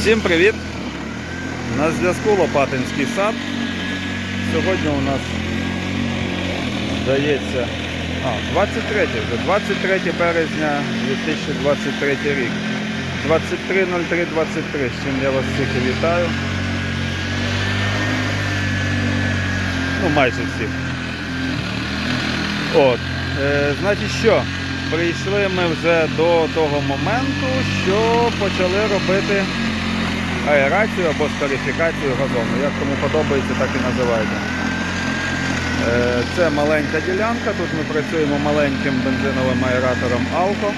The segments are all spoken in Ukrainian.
Всім привіт! На зв'язку Лопатинський сад. Сьогодні у нас здається а, 23 вже 23 березня 2023 рік. 23.03.23, з чим я вас всіх вітаю. Ну, майже всіх. От. Е, значить що? Прийшли ми вже до того моменту, що почали робити аерацію або скарифікацію газону. Як кому подобається, так і називайте. Е, Це маленька ділянка, тут ми працюємо маленьким бензиновим аератором Алко.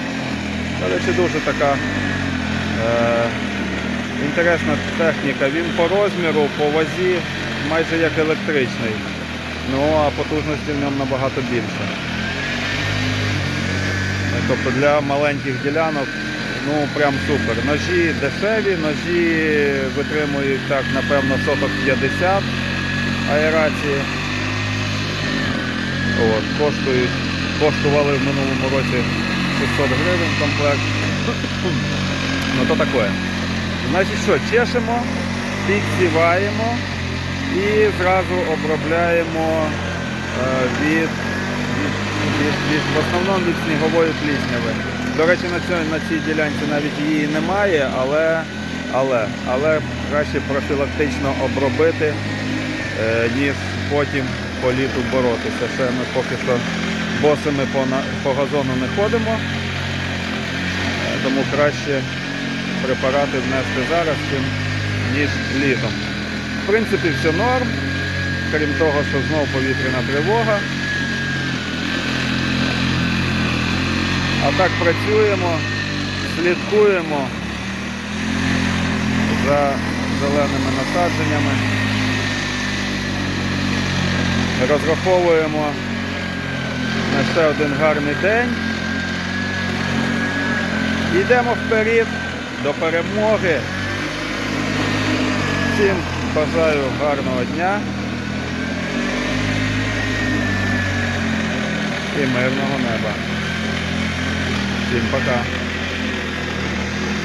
До речі, дуже така е, інтересна техніка. Він по розміру, по вазі майже як електричний. Ну а потужності в ньому набагато більше. Тобто для маленьких ділянок ну прям супер. Ножі дешеві, ножі витримують так, напевно, соток 50 аерації. От, коштують, коштували в минулому році 600 гривень комплект. Ну то таке. Значить що, чешемо, підсіваємо і зразу обробляємо е, від, від, від, від, в основному від снігової плісняви. До речі, на цій, на цій ділянці навіть її немає, але, але, але краще профілактично обробити, е, ніж потім по літу боротися. Ще ми поки що босими по, по газону не ходимо, е, тому краще препарати внести зараз, чим ніж літом. В принципі, все норм, крім того, що знову повітряна тривога. А так працюємо, слідкуємо за зеленими насадженнями, розраховуємо на ще один гарний день. Йдемо вперед до перемоги. Всім бажаю гарного дня і мирного неба. Всім пока.